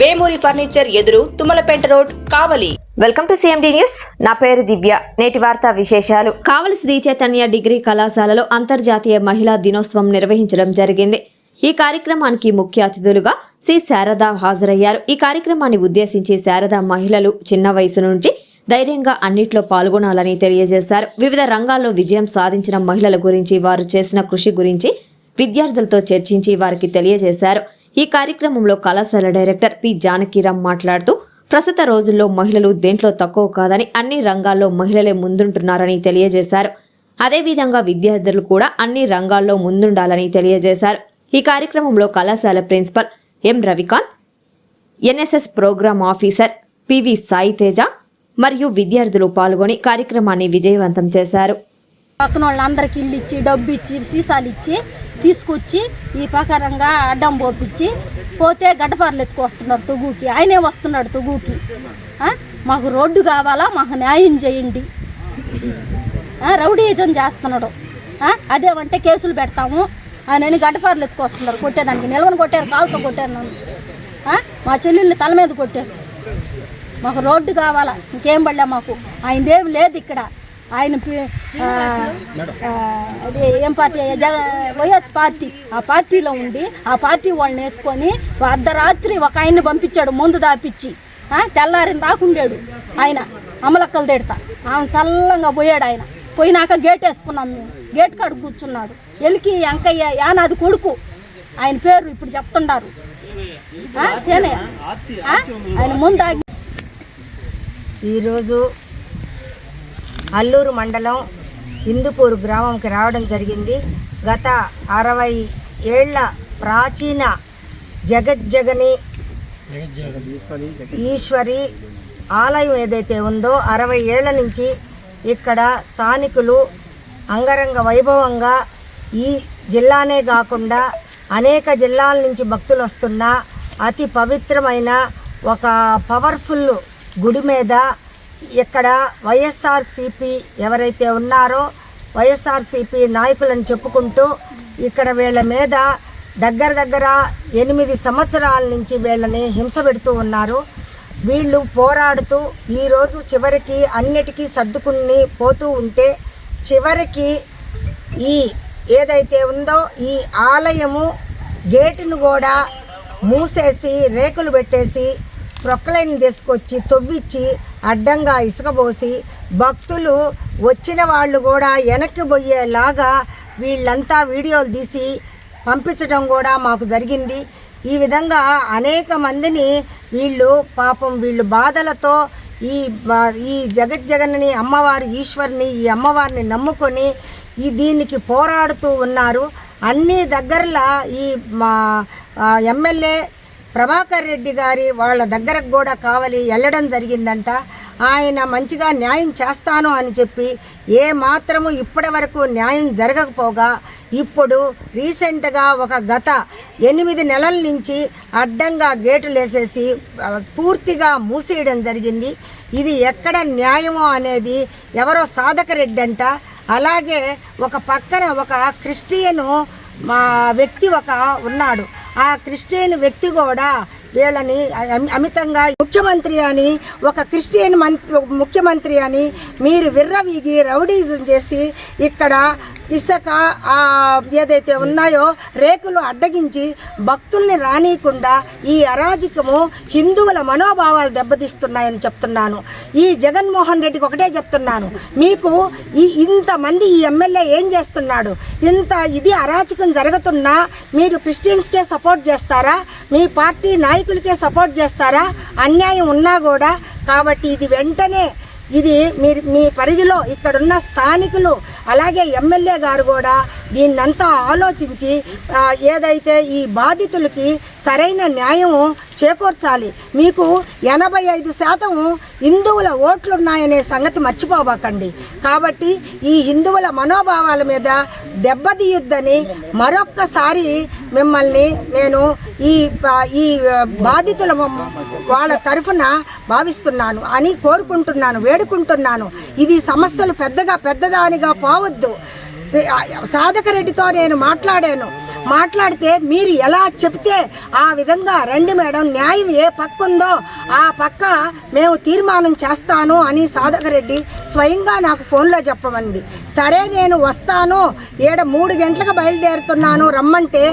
Vemuri furniture ఎదురు Tummalapeta road Kavali. Welcome to CMD news నా పేరు దివ్య. నేటి వార్తా విశేషాలు. కావలి శ్రీ చైతన్య డిగ్రీ కళాశాలలో అంతర్జాతీయ మహిళా దినోత్సవం నిర్వహించడం జరిగింది. ఈ కార్యక్రమానికి ముఖ్య అతిథులుగా శ్రీ శారద హాజరయ్యారు. ఈ కార్యక్రమాన్ని ఉద్దేశించి శారద మహిళలు చిన్న వయసు నుంచి ధైర్యంగా అన్నిట్లో పాల్గొనాలని తెలియజేశారు. వివిధ రంగాల్లో విజయం సాధించిన మహిళల గురించి వారు చేసిన కృషి గురించి విద్యార్థులతో చర్చించి వారికి తెలియజేశారు. ఈ కార్యక్రమంలో కళాశాల డైరెక్టర్ పి. జానకీరామ్ మాట్లాడుతూ ప్రస్తుత రోజుల్లో మహిళలు దేంట్లో తక్కువ కాదని అన్ని రంగాల్లో మహిళలే ముందుంటున్నారని తెలియజేశారు. అదేవిధంగా విద్యార్థులు కూడా అన్ని రంగాల్లో ముందుండాలని తెలియజేశారు. ఈ కార్యక్రమంలో కళాశాల principal M. Ravikanth NSS programme officer PV Sai Teja మరియు విద్యార్థులు పాల్గొని కార్యక్రమాన్ని విజయవంతం చేశారు. పక్కన వాళ్ళందరికీ ఇల్లు ఇచ్చి డబ్బు ఇచ్చి సీసాలు ఇచ్చి తీసుకొచ్చి ఈ ప్రకారంగా అడ్డం పోపించి పోతే గడ్డపారలు ఎత్తుకొస్తున్నారు తుగుకి. ఆయనే వస్తున్నాడు తుగుకి. మాకు రోడ్డు కావాలా మాకు న్యాయం చేయండి. రౌడీజం చేస్తున్నాడు. అదేమంటే కేసులు పెడతాము. అని గడ్డపారలు ఎత్తుకొస్తున్నారు. కొట్టేదానికి నిల్వను కొట్టారు కాలుతో కొట్టారు నన్ను. మా చెల్లెల్ని తల మీద కొట్టారు. మాకు రోడ్డు కావాలా ఇంకేం పడలే మాకు. ఆయనదేం లేదు ఇక్కడ. ఆయన అది ఏం పార్టీ? YS party. ఆ పార్టీలో ఉండి ఆ పార్టీ వాళ్ళని వేసుకొని అర్ధరాత్రి ఒక ఆయన్ని పంపించాడు ముందు దాపిచ్చి తెల్లారిని తెల్లారిన దాకుండాడు ఆయన. అమలక్కలు తిడతా. ఆమె చల్లంగా పోయాడు ఆయన. పోయినాక గేట్ వేసుకున్నాం మేము. గేట్ కాడ కూర్చున్నాడు. ఎలికి వెంకయ్య యానాది కొడుకు. ఆయన పేరు ఇప్పుడు చెప్తున్నారు సేనయ్య. ఆయన ముందు ఆగి ఈరోజు అల్లూరు మండలం ఇందుపూరు గ్రామంకి రావడం జరిగింది. గత అరవై ఏళ్ళ ప్రాచీన జగజ్జగని ఈశ్వరి ఆలయం ఏదైతే ఉందో అరవై ఏళ్ళ నుంచి ఇక్కడ స్థానికులు అంగరంగ వైభవంగా ఈ జిల్లానే కాకుండా అనేక జిల్లాల నుంచి భక్తులు వస్తున్న అతి పవిత్రమైన ఒక పవర్ఫుల్ గుడి మీద ఇక్కడ వైఎస్ఆర్సిపి ఎవరైతే ఉన్నారో వైఎస్ఆర్సిపి నాయకులని చెప్పుకుంటూ ఇక్కడ వీళ్ళ మీద దగ్గర దగ్గర ఎనిమిది సంవత్సరాల నుంచి వీళ్ళని హింస పెడుతూ ఉన్నారు. వీళ్ళు పోరాడుతూ ఈరోజు చివరికి అన్నిటికీ సర్దుకుని పోతూ ఉంటే చివరికి ఈ ఏదైతే ఉందో ఈ ఆలయము గేటును కూడా మూసేసి రేకులు పెట్టేసి ప్రొక్లైన్ తీసుకొచ్చి తొవ్విచ్చి అడ్డంగా ఇసుక పోసి భక్తులు వచ్చిన వాళ్ళు కూడా వెనక్కి పోయేలాగా వీళ్ళంతా వీడియోలు తీసి పంపించడం కూడా మాకు జరిగింది. ఈ విధంగా అనేక మందిని వీళ్ళు పాపం వీళ్ళు బాధలతో ఈ ఈ జగజ్జగన్ని అమ్మవారి ఈశ్వరిని ఈ అమ్మవారిని నమ్ముకొని ఈ దీనికి పోరాడుతూ ఉన్నారు. అన్ని దగ్గరలా ఈ మా ఎమ్మెల్యే ప్రభాకర్ రెడ్డి గారి వాళ్ళ దగ్గరకు కూడా కావాలి వెళ్ళడం జరిగిందంట. ఆయన మంచిగా న్యాయం చేస్తాను అని చెప్పి ఏ మాత్రము ఇప్పటి వరకు న్యాయం జరగకపోగా ఇప్పుడు రీసెంట్గా ఒక గత ఎనిమిది నెలల నుంచి అడ్డంగా గేటులు వేసేసి పూర్తిగా మూసేయడం జరిగింది. ఇది ఎక్కడ న్యాయమో అనేది ఎవరో సాధక రెడ్డి అంట. అలాగే ఒక పక్కన ఒక క్రిస్టియను మా వ్యక్తి ఒక ఉన్నాడు. ఆ క్రిస్టియన్ వ్యక్తి కూడా వీళ్ళని అమితంగా ముఖ్యమంత్రి అని ఒక క్రిస్టియన్ మం ముఖ్యమంత్రి అని మీరు విర్రవీగి రౌడీజం చేసి ఇక్కడ ఇసుక ఏదైతే ఉన్నాయో రేకులు అడ్డగించి భక్తుల్ని రానియకుండా ఈ అరాజకము హిందువుల మనోభావాలు దెబ్బతీస్తున్నాయని చెప్తున్నాను. ఈ జగన్మోహన్ రెడ్డికి ఒకటే చెప్తున్నాను. మీకు ఈ ఇంతమంది ఈ ఎమ్మెల్యే ఏం చేస్తున్నాడు? ఇంత ఇది అరాచకం జరుగుతున్నా మీరు క్రిస్టియన్స్కే సపోర్ట్ చేస్తారా? మీ పార్టీ నాయకులకే సపోర్ట్ చేస్తారా? అన్యాయం ఉన్నా కూడా కాబట్టి ఇది వెంటనే ఇది మీరు మీ పరిధిలో ఇక్కడున్న స్థానికులు అలాగే ఎమ్మెల్యే గారు కూడా దీన్నంతా ఆలోచించి ఏదైతే ఈ బాధితులకి సరైన న్యాయం చేకూర్చాలి. మీకు ఎనభై ఐదు శాతం హిందువుల ఓట్లున్నాయనే సంగతి మర్చిపోబాకండి. కాబట్టి ఈ హిందువుల మనోభావాల మీద దెబ్బతీయొద్దని మరొక్కసారి మిమ్మల్ని నేను ఈ ఈ బాధితుల వాళ్ళ తరఫున భావిస్తున్నాను. అని కోరుకుంటున్నాను వేడుకుంటున్నాను. ఇది సమస్యలు పెద్దగా పెద్దదానిగా పోవద్దు సే- సాధక రెడ్డితో నేను మాట్లాడాను. మాట్లాడితే మీరు ఎలా చెప్తే ఆ విధంగా రండి మేడం న్యాయం ఏ పక్క ఉందో ఆ పక్క మేము తీర్మానం చేస్తాను అని సాధకరెడ్డి స్వయంగా నాకు ఫోన్లో చెప్పమండి సరే నేను వస్తాను. ఏడ మూడు గంటలకు బయలుదేరుతున్నాను రమ్మంటే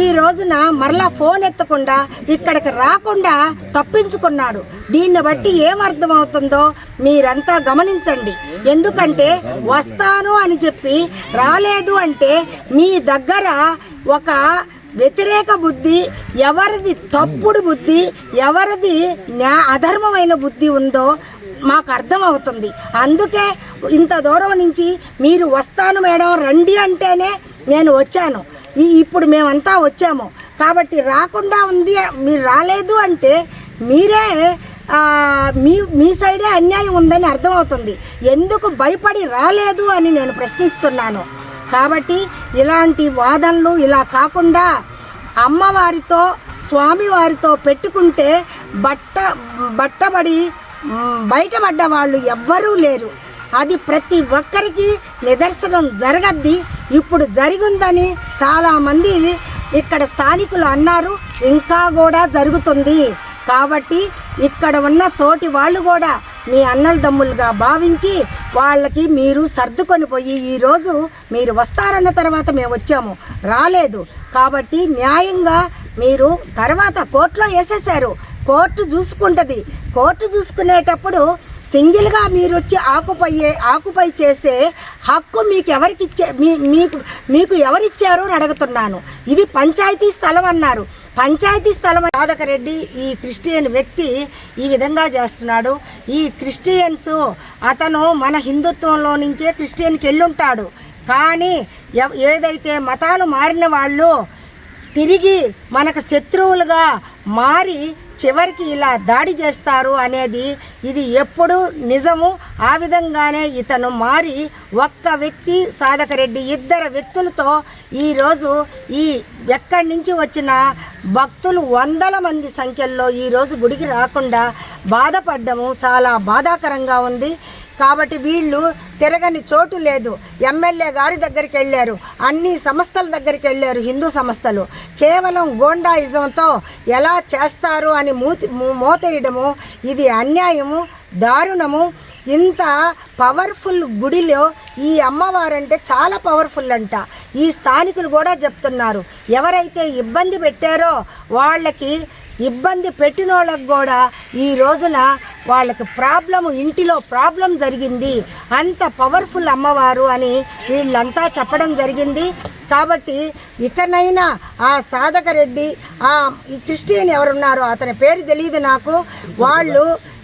ఈ రోజున మరలా ఫోన్ ఎత్తకుండా ఇక్కడికి రాకుండా తప్పించుకున్నాడు. దీన్ని బట్టి ఏమర్థమవుతుందో మీరంతా గమనించండి. ఎందుకంటే వస్తాను అని చెప్పి రాలేదు అంటే మీ దగ్గర ఒక వ్యతిరేక బుద్ధి ఎవరిది తప్పుడు బుద్ధి ఎవరిది న్యా అధర్మమైన బుద్ధి ఉందో మాకు అర్థమవుతుంది. అందుకే ఇంత దూరం నుంచి మీరు వస్తాను మేడం రండి అంటేనే నేను వచ్చాను. ఈ ఇప్పుడు మేమంతా వచ్చాము. కాబట్టి రాకుండా ఉంది మీరు రాలేదు అంటే మీరే మీ మీ సైడే అన్యాయం ఉందని అర్థమవుతుంది. ఎందుకు భయపడి రాలేదు అని నేను ప్రశ్నిస్తున్నాను. కాబట్టి ఇలాంటి వాదనలు ఇలా కాకుండా అమ్మవారితో స్వామివారితో పెట్టుకుంటే బట్ట బట్టబడి బయటపడ్డ వాళ్ళు ఎవ్వరూ లేరు. అది ప్రతి ఒక్కరికి నిదర్శనం జరగద్ది. ఇప్పుడు జరిగిందని చాలామంది ఇక్కడ స్థానికులు అన్నారు. ఇంకా కూడా జరుగుతుంది. కాబట్టి ఇక్కడ ఉన్న తోటి వాళ్ళు కూడా మీ అన్నల దమ్ములుగా భావించి వాళ్ళకి మీరు సర్దుకొని పోయి ఈరోజు మీరు వస్తారన్న తర్వాత మేము వచ్చాము. రాలేదు. కాబట్టి న్యాయంగా మీరు తర్వాత కోర్టులో వేసేసారు కోర్టు చూసుకుంటుంది. కోర్టు చూసుకునేటప్పుడు సింగిల్గా మీరు వచ్చి ఆకుపయ్యే ఆకుపై చేసే హక్కు మీకు ఎవరికిచ్చే మీ మీకు మీకు ఎవరిచ్చారు అని అడుగుతున్నాను. ఇది పంచాయతీ స్థలం అన్నారు. పంచాయతీ స్థలం రాధకరెడ్డి ఈ క్రిస్టియన్ వ్యక్తి ఈ విధంగా చేస్తున్నాడు. ఈ క్రిస్టియన్స్ అతను మన హిందుత్వంలో నుంచే క్రిస్టియన్కి వెళ్ళుంటాడు. కానీ ఏదైతే మతాలు మారిన వాళ్ళు తిరిగి మనకు శత్రువులుగా మారి చివరికి ఇలా దాడి చేస్తారు అనేది ఇది ఎప్పుడు నిజము. ఆ విధంగానే ఇతను మారి ఒక్క వ్యక్తి సాధకరెడ్డి ఇద్దరు వ్యక్తులతో ఈరోజు ఈ ఎక్కడి నుంచి వచ్చిన భక్తులు వందల మంది సంఖ్యల్లో ఈరోజు గుడికి రాకుండా బాధపడ్డము చాలా బాధాకరంగా ఉంది. కాబట్టి వీళ్ళు తిరగని చోటు లేదు. ఎమ్మెల్యే గారి దగ్గరికి వెళ్ళారు. అన్ని సంస్థల దగ్గరికి వెళ్ళారు. హిందూ సంస్థలు. కేవలం గోండాయిజంతో ఎలా చేస్తారు అని మూతి మూ- మోతేయడము ఇది అన్యాయము దారుణము. ఇంత పవర్ఫుల్ గుడిలో ఈ అమ్మవారంటే చాలా పవర్ఫుల్ అంట. ఈ స్థానికులు కూడా చెప్తున్నారు. ఎవరైతే ఇబ్బంది పెట్టారో వాళ్ళకి ఇబ్బంది పెట్టిన వాళ్ళకి కూడా ఈ రోజున వాళ్ళకి ప్రాబ్లం ఇంటిలో ప్రాబ్లం జరిగింది. అంత పవర్ఫుల్ అమ్మవారు అని వీళ్ళంతా చెప్పడం జరిగింది. కాబట్టి ఇకనైనా ఆ సాధక రెడ్డి ఆ ఈ క్రిస్టియన్ ఎవరున్నారో అతని పేరు తెలియదు నాకు. వాళ్ళు